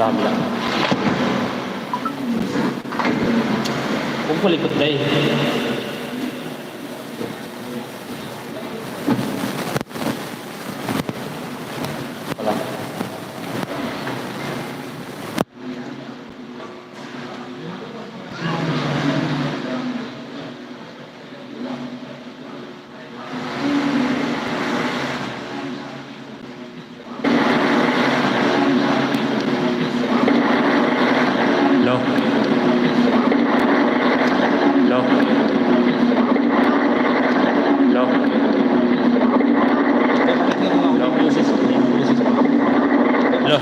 Sa kabila.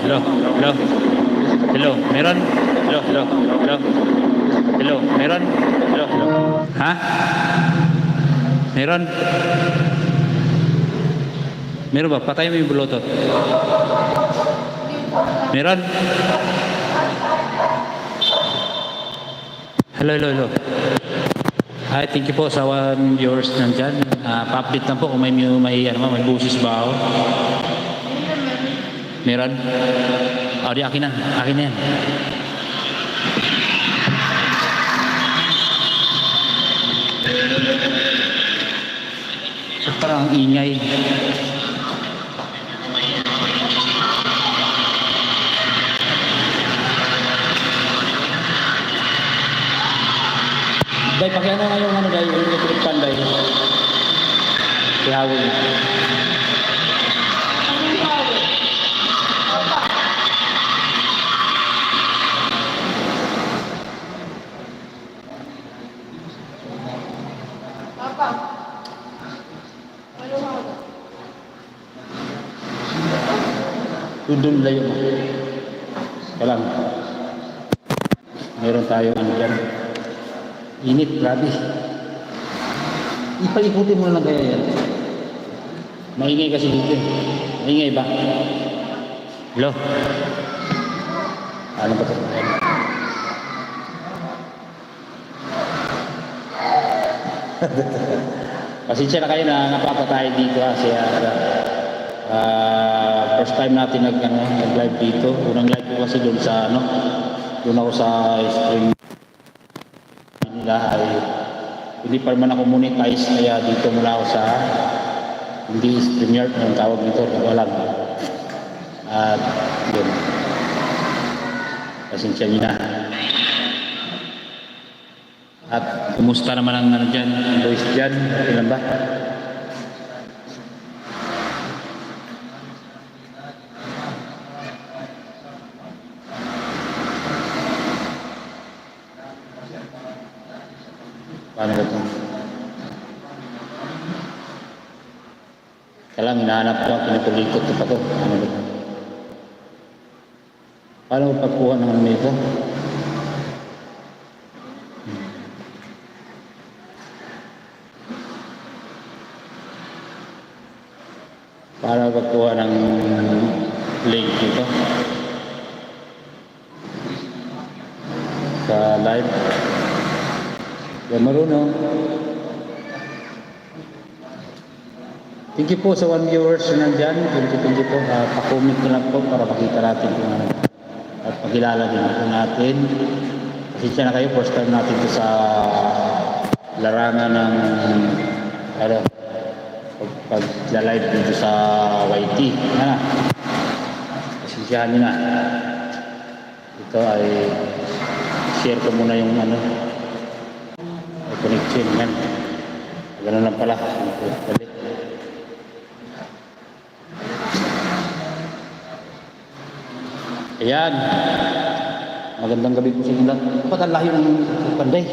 Hello, hello, hello. Meron? Hello, hello, hello. Hello, meron? Hello, hello. Ha? Meron? Meron ba? Patay mo yung bluetooth. Meron? Hello, hello, hello. Hi, thank you po sa one viewers nandyan. Uh, pa-update lang po kung may, may, ano, may busis ba ako. Meron? O, di akin na. Akin na yan. So, parang ang ingay. Day, pakiano nga yung ano, Day, yung electric fan, Day. Ihawin. Papa. Ano mo? Tudun layo mo. Kailan? Meron tayo ano dyan. Init, grabe. Ipalikutin mo lang kaya yan. Maingay kasi dito. eh. Maingay ba? Hello? Ano ba ito? Pasensya na kayo na napapatay dito kasi ah, first time natin nag, ano, nag-live dito. Unang live ko kasi doon sa ano, doon ako sa stream nila ay hindi pa naman ako monetize kaya dito mula ako sa hindi StreamYard yung tawag nito, walang. At yun. Pasensya niyo na. At kumusta naman ang ano dyan, boys dyan? Lang ba? Paano ba ito? Kaya lang, hinahanap ko, pinupulikot ko pa ito. Ano ba ito? Paano mo pagkuha ng ano nito? Para pagkuha ng link dito sa live. Yan marunong. Thank you po sa one viewers na nandyan. Thank you, thank you po. Uh, pa-comment na lang po para makita natin kung ano. At pakilala din po natin. Pasensya na kayo, first time natin ito sa larangan ng ano, pag-live dito sa YT. Ano? Pasensyahan nyo na. Ito ay share ko muna yung ano, may connection. Yan. Ganun lang pala. Dali. Ayan. Magandang gabi po sa inyo lahat. Ba't ang layo ng panday?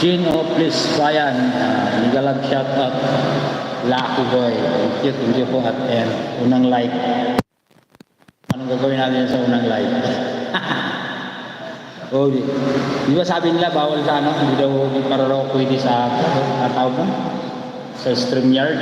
Gene of Bliss Bayan, uh, Ligalag shout out. Lucky boy. Thank you, thank you po at ayan, unang like. Anong gagawin natin sa unang like? oh, di, di ba sabi nila bawal sa ano, hindi daw para raw pwede sa, ano tawag mo? Sa StreamYard.